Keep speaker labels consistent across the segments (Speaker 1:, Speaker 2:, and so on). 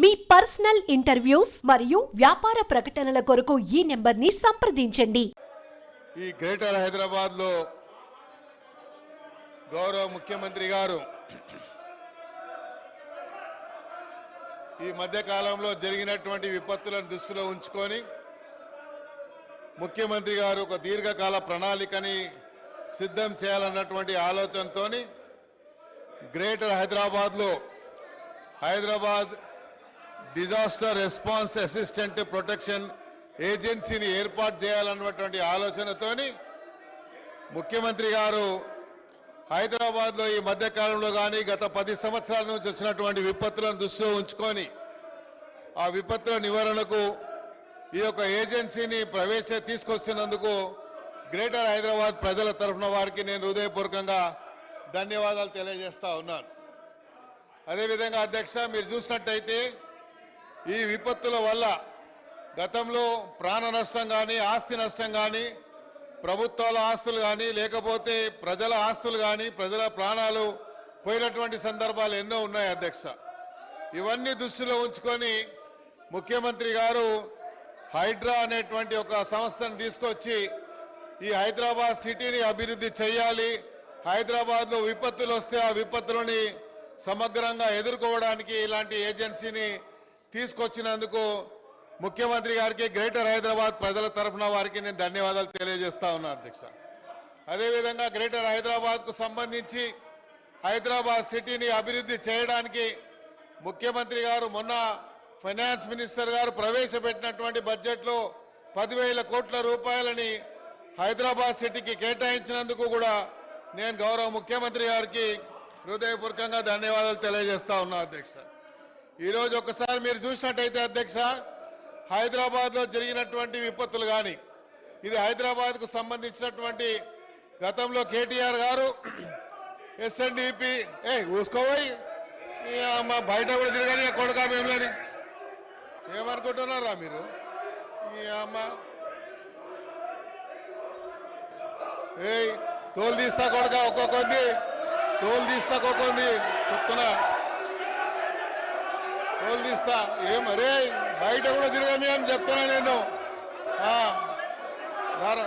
Speaker 1: మీ personal interviews మరియు వ్యాపార ప్రకటనల కొరకు ఈ నెంబర్ని సంప్రదించండి.
Speaker 2: ఈ గ్రేటర్ హైదరాబాద్లో గౌరవ ముఖ్యమంత్రి గారు ఈ మధ్య కాలంలో జరిగినటువంటి విపత్తులను దృష్టిలో ఉంచుకొని ముఖ్యమంత్రి గారు ఒక దీర్ఘకాల ప్రణాళికని సిద్ధం చేయాలన్నటువంటి ఆలోచనతోని గ్రేటర్ హైదరాబాద్లో Hyderabad disaster response assistant protection ఏజెన్సీని ఏర్పాటు చేయాలన్నటువంటి ఆలోచనతోని ముఖ్యమంత్రి గారు హైదరాబాద్లో ఈ మధ్యకాలంలో కానీ గత పది సంవత్సరాల నుంచి వచ్చినటువంటి విపత్తులను దృష్టిలో ఉంచుకొని ఆ విపత్తుల నివారణకు ఈ యొక్క ఏజెన్సీని ప్రవేశ తీసుకొచ్చినందుకు గ్రేటర్ హైదరాబాద్ ప్రజల తరఫున వారికి నేను హృదయపూర్వకంగా ధన్యవాదాలు తెలియజేస్తా ఉన్నాను. అదేవిధంగా అధ్యక్ష మీరు చూసినట్టయితే ఈ విపత్తుల వల్ల గతంలో ప్రాణ నష్టం కానీ ఆస్తి నష్టం కానీ ప్రభుత్వాల ఆస్తులు కానీ లేకపోతే ప్రజల ఆస్తులు కానీ ప్రజల ప్రాణాలు పోయినటువంటి సందర్భాలు ఎన్నో ఉన్నాయి అధ్యక్ష. ఇవన్నీ దృష్టిలో ఉంచుకొని ముఖ్యమంత్రి గారు హైడ్రా అనేటువంటి ఒక సంస్థను తీసుకొచ్చి ఈ హైదరాబాద్ సిటీని అభివృద్ధి చేయాలి హైదరాబాద్లో విపత్తులు వస్తే ఆ విపత్తులని సమగ్రంగా ఎదుర్కోవడానికి ఇలాంటి ఏజెన్సీని తీసుకొచ్చినందుకు ముఖ్యమంత్రి గారికి గ్రేటర్ హైదరాబాద్ ప్రజల తరఫున వారికి నేను ధన్యవాదాలు తెలియజేస్తా ఉన్నా అధ్యక్ష. అదేవిధంగా గ్రేటర్ హైదరాబాద్కు సంబంధించి హైదరాబాద్ సిటీని అభివృద్ధి చేయడానికి ముఖ్యమంత్రి గారు మొన్న ఫైనాన్స్ మినిస్టర్ గారు ప్రవేశపెట్టినటువంటి బడ్జెట్లో పదివేల కోట్ల రూపాయలని హైదరాబాద్ సిటీకి కేటాయించినందుకు కూడా నేను గౌరవ ముఖ్యమంత్రి గారికి హృదయపూర్వకంగా ధన్యవాదాలు తెలియజేస్తా ఉన్నా అధ్యక్ష. ఈరోజు ఒకసారి మీరు చూసినట్టయితే అధ్యక్ష హైదరాబాద్లో జరిగినటువంటి విపత్తులు కానీ ఇది హైదరాబాద్కు సంబంధించినటువంటి గతంలో కేటీఆర్ గారు ఎస్ఎన్డిపి ఏ ఊసుకోపోయి మా బయట కూడా తిరగని కొడుక మేములని ఏమనుకుంటున్నారా మీరు? ఈ అమ్మ. ఏయ్ తోలు తీస్తా కొడుక ఒక్కొక్కంది తోలు తీస్తా ఒక్కొక్కంది చెప్తున్నా. తోలు ఏం అరే బయట కూడా తిరగమే అని చెప్తున్నా నేను. రారా.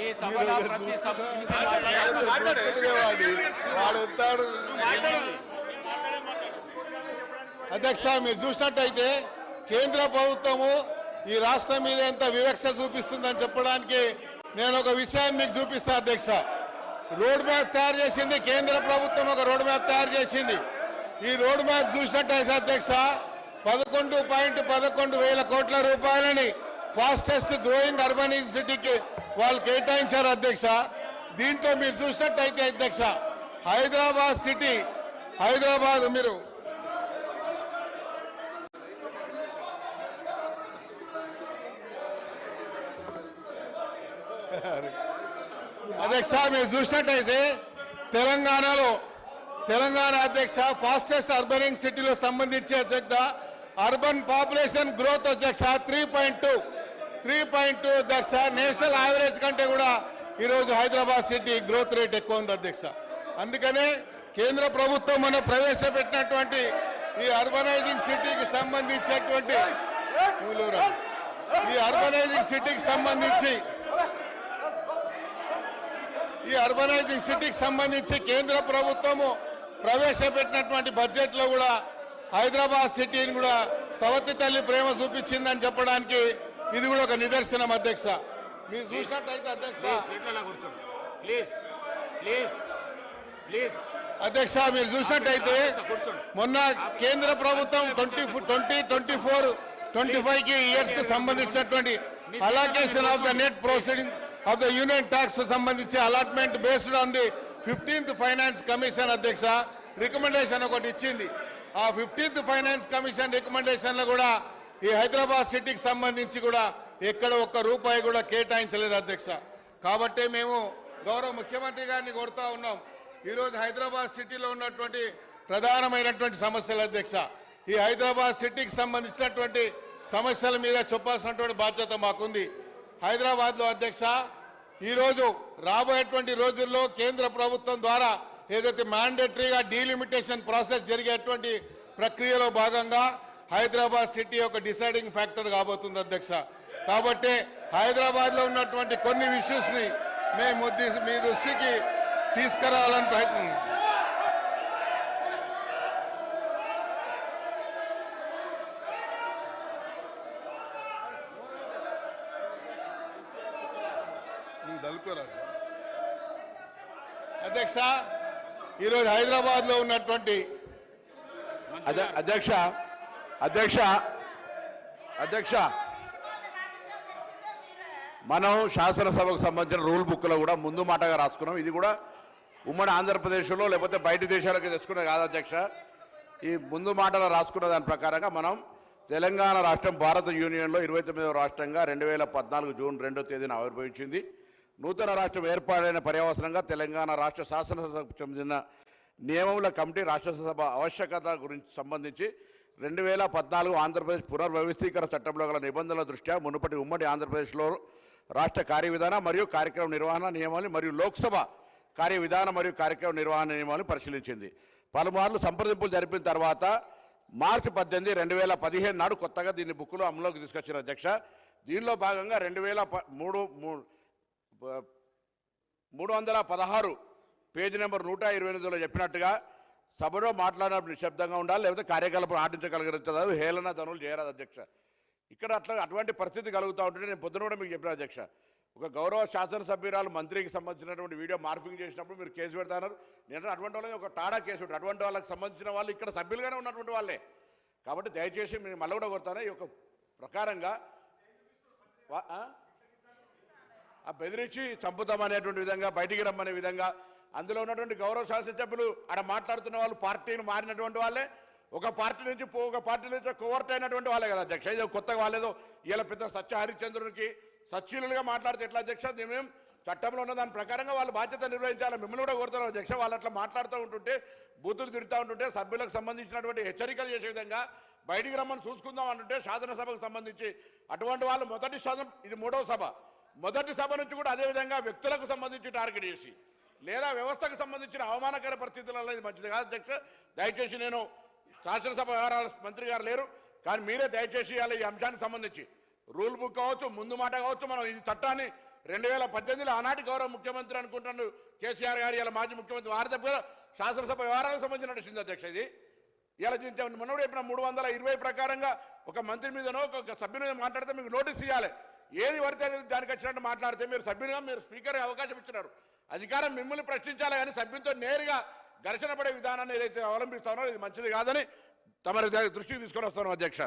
Speaker 3: ఈ సభల ప్రతి
Speaker 2: అధ్యక్ష మీరు చూసినట్టయితే కేంద్ర ప్రభుత్వము ఈ రాష్ట్రం మీద ఎంత వివక్ష చూపిస్తుందని చెప్పడానికి నేను ఒక విషయాన్ని మీకు చూపిస్తా అధ్యక్ష. రోడ్ మ్యాప్ తయారు చేసింది కేంద్ర ప్రభుత్వం ఒక రోడ్ మ్యాప్ తయారు చేసింది. ఈ రోడ్ మ్యాప్ చూసినట్టయితే అధ్యక్ష పదకొండు పాయింట్ పదకొండు వేల కోట్ల రూపాయలని ఫాస్టెస్ట్ గ్రోయింగ్ అర్బన్ సిటీకి వాళ్ళు కేటాయించారు అధ్యక్ష. దీంతో మీరు చూసినట్టయితే అధ్యక్ష హైదరాబాద్ సిటీ హైదరాబాద్ మీరు. అధ్యక్ష మీరు చూసినట్టయితే తెలంగాణలో తెలంగాణ అధ్యక్ష ఫాస్టెస్ట్ అర్బనింగ్ సిటీలో సంబంధించి అధ్యక్ష అర్బన్ పాపులేషన్ గ్రోత్ అధ్యక్ష three point two. Three point two అధ్యక్ష. నేషనల్ యావరేజ్ కంటే కూడా ఈరోజు హైదరాబాద్ సిటీ గ్రోత్ రేట్ ఎక్కువ ఉంది అధ్యక్ష. అందుకనే కేంద్ర ప్రభుత్వం మనం ప్రవేశపెట్టినటువంటి ఈ అర్బనైజింగ్ సిటీకి సంబంధించినటువంటి ఈ అర్బనైజింగ్ సిటీకి సంబంధించి ఈ అర్బనైజింగ్ సిటీకి సంబంధించి కేంద్ర ప్రభుత్వము ప్రవేశపెట్టినటువంటి బడ్జెట్లో కూడా హైదరాబాద్ సిటీని కూడా సవతి తల్లి ప్రేమ చూపించిందని చెప్పడానికి ఇది కూడా ఒక నిదర్శనం అధ్యక్ష. మీరు చూసినట్టయితే అధ్యక్ష.
Speaker 3: ప్లీజ్ ప్లీజ్ ప్లీజ్
Speaker 2: అధ్యక్ష మీరు చూసినట్టయితే మొన్న కేంద్ర ప్రభుత్వం twenty twenty twenty four twenty ఫైవ్కి ఇయర్స్కి సంబంధించినటువంటి allocation of the net proceeding of the union tax సంబంధించి allotment based on the fifteenth finance commission అధ్యక్ష. రికమెండేషన్ ఒకటి ఇచ్చింది. ఆ ఫిఫ్టీన్త్ ఫైనాన్స్ కమిషన్ రికమెండేషన్లో కూడా ఈ హైదరాబాద్ సిటీకి సంబంధించి కూడా ఎక్కడ ఒక్క రూపాయి కూడా కేటాయించలేదు అధ్యక్ష. కాబట్టి మేము గౌరవ ముఖ్యమంత్రి గారిని కోరుతా ఉన్నాం. ఈరోజు హైదరాబాద్ సిటీలో ఉన్నటువంటి ప్రధానమైనటువంటి సమస్యల అధ్యక్ష. ఈ హైదరాబాద్ సిటీకి సంబంధించినటువంటి సమస్యల మీద చెప్పాల్సినటువంటి బాధ్యత మాకుంది. హైదరాబాద్లో అధ్యక్ష ఈరోజు రాబోయేటువంటి రోజుల్లో కేంద్ర ప్రభుత్వం ద్వారా ఏదైతే మ్యాండేటరీగా డీలిమిటేషన్ ప్రాసెస్ జరిగేటువంటి ప్రక్రియలో భాగంగా హైదరాబాద్ సిటీ ఒక డిసైడింగ్ ఫ్యాక్టర్ కాబోతుంది అధ్యక్ష. కాబట్టి హైదరాబాద్లో ఉన్నటువంటి కొన్ని ఇష్యూస్ని మేము మీ దృష్టికి తీసుకురావాలని ప్రయత్నం. నువ్వు అధ్యక్ష ఈరోజు హైదరాబాద్లో ఉన్నటువంటి
Speaker 4: అధ్య- అధ్యక్ష అధ్యక్ష అధ్యక్ష. మనం శాసనసభకు సంబంధించిన రూల్ బుక్లో కూడా ముందు మాటగా రాసుకున్నాం. ఇది కూడా ఉమ్మడి ఆంధ్రప్రదేశ్లో లేకపోతే బయట దేశాలకు తెచ్చుకునే కాదు అధ్యక్ష. ఈ ముందు మాటలు రాసుకున్న దాని ప్రకారంగా మనం తెలంగాణ రాష్ట్రం భారత యూనియన్లో ఇరవై తొమ్మిదవ రాష్ట్రంగా రెండు వేల పద్నాలుగు జూన్ రెండో తేదీన ఆవిర్భవించింది. నూతన రాష్ట్రం ఏర్పాటైన పర్యవసరంగా తెలంగాణ రాష్ట్ర శాసనసభకు చెందిన నియమముల కమిటీ రాష్ట్రసభ ఆవశ్యకత గురించి సంబంధించి రెండు వేల పద్నాలుగు ఆంధ్రప్రదేశ్ పునర్వ్యవస్థీకరణ చట్టంలో గల నిబంధనల దృష్ట్యా మునుపటి ఉమ్మడి ఆంధ్రప్రదేశ్లో రాష్ట్ర కార్యవిధాన మరియు కార్యక్రమ నిర్వహణ నియమాలు మరియు లోక్సభ కార్యవిధాన మరియు కార్యక్రమ నిర్వహణ నియమాలు పరిశీలించింది. పలుమార్లు సంప్రదింపులు జరిపిన తర్వాత మార్చి పద్దెనిమిది రెండు వేల పదిహేను నాడు కొత్తగా దీన్ని బుక్లో అమలులోకి తీసుకొచ్చిన అధ్యక్ష. దీనిలో భాగంగా రెండు వేల ప- మూడు మూడు వందల పదహారు పేజీ నెంబర్ నూట ఇరవై ఎనిమిదిలో చెప్పినట్టుగా సభలో మాట్లాడినప్పుడు నిశ్శబ్దంగా ఉండాలి లేకపోతే కార్యకలాపం ఆడించగలగలుగుతుంది హేళన ధనులు చేయరాదు అధ్యక్ష. ఇక్కడ అట్లా అటువంటి పరిస్థితి కలుగుతూ ఉంటుంటే నేను పొద్దున కూడా మీకు చెప్పిన అధ్యక్ష. ఒక గౌరవ శాసనసభ్యురాలు మంత్రికి సంబంధించినటువంటి వీడియో మార్పింగ్ చేసినప్పుడు మీరు కేసు పెడతారు నేను అటువంటి వాళ్ళకి ఒక టాడా కేసు అటువంటి వాళ్ళకి సంబంధించిన వాళ్ళు ఇక్కడ సభ్యులుగానే ఉన్నటువంటి వాళ్ళే. కాబట్టి దయచేసి మీరు మళ్ళీ కూడా కొడతాను. ఈ యొక్క ప్రకారంగా ఆ? ఆ బెదిరించి చంపుతామనేటువంటి విధంగా బయటికి రమ్మనే విధంగా అందులో ఉన్నటువంటి గౌరవ శాసనసభ్యులు ఆడ మాట్లాడుతున్న వాళ్ళు పార్టీని మారినటువంటి వాళ్ళే. ఒక పార్టీ నుంచి ఒక పార్టీ నుంచి కోవర్ట్ అయినటువంటి వాళ్ళే కదా అధ్యక్ష. ఇది కొత్తగా వాళ్ళేదో ఇలా పెద్ద సత్య హరిశ్చంద్రునికి సచ్చీలుగా మాట్లాడితే ఎట్లా అధ్యక్ష? మేము చట్టంలో ఉన్న దాని ప్రకారంగా వాళ్ళు బాధ్యత నిర్వహించాలి. మిమ్మల్ని కూడా కోరుతున్నారు అధ్యక్ష. వాళ్ళు అట్లా మాట్లాడుతూ ఉంటుంటే బూతులు తిరుగుతూ ఉంటుంటే సభ్యులకు సంబంధించినటువంటి హెచ్చరికలు చేసే విధంగా బయటికి రమ్మని చూసుకుందాం అంటుంటే శాసనసభకు సంబంధించి అటువంటి వాళ్ళు మొదటి శాసనం ఇది మూడవ సభ. మొదటి సభ నుంచి కూడా అదే విధంగా వ్యక్తులకు సంబంధించి టార్గెట్ చేసి లేదా వ్యవస్థకు సంబంధించిన అవమానకర పరిస్థితులలో ఇది మంచిది కాదు అధ్యక్ష. దయచేసి నేను శాసనసభ వ్యవహారాల మంత్రి గారు లేరు కానీ మీరే దయచేసి ఇవాళ ఈ అంశానికి సంబంధించి రూల్ బుక్ కావచ్చు ముందు మాట కావచ్చు మనం ఈ చట్టాన్ని రెండు వేల పద్దెనిమిదిలో ఆనాటి గౌరవ ముఖ్యమంత్రి అనుకుంటున్నాడు కేసీఆర్ గారు ఇలా మాజీ ముఖ్యమంత్రి వారి తప్ప శాసనసభ వ్యవహారాలకు సంబంధించి నడిచింది అధ్యక్ష ఇది. ఇలా మొన్న చెప్పిన మూడు వందల ఇరవై ప్రకారంగా ఒక మంత్రి మీదనో ఒక సభ్యుని మీద మాట్లాడితే మీకు నోటీస్ ఇవ్వాలి ఏది పడితే దానికి వచ్చినట్టు మాట్లాడితే మీరు సభ్యునిగా మీరు స్పీకర్ అవకాశం ఇచ్చినారు. అధికారం మిమ్మల్ని ప్రశ్నించాలి కానీ సభ్యులతో నేరుగా ఘర్షణ పడే విధానాన్ని ఏదైతే అవలంబిస్తానో ఇది మంచిది కాదని తమరి దృష్టికి తీసుకొని వస్తాను అధ్యక్ష.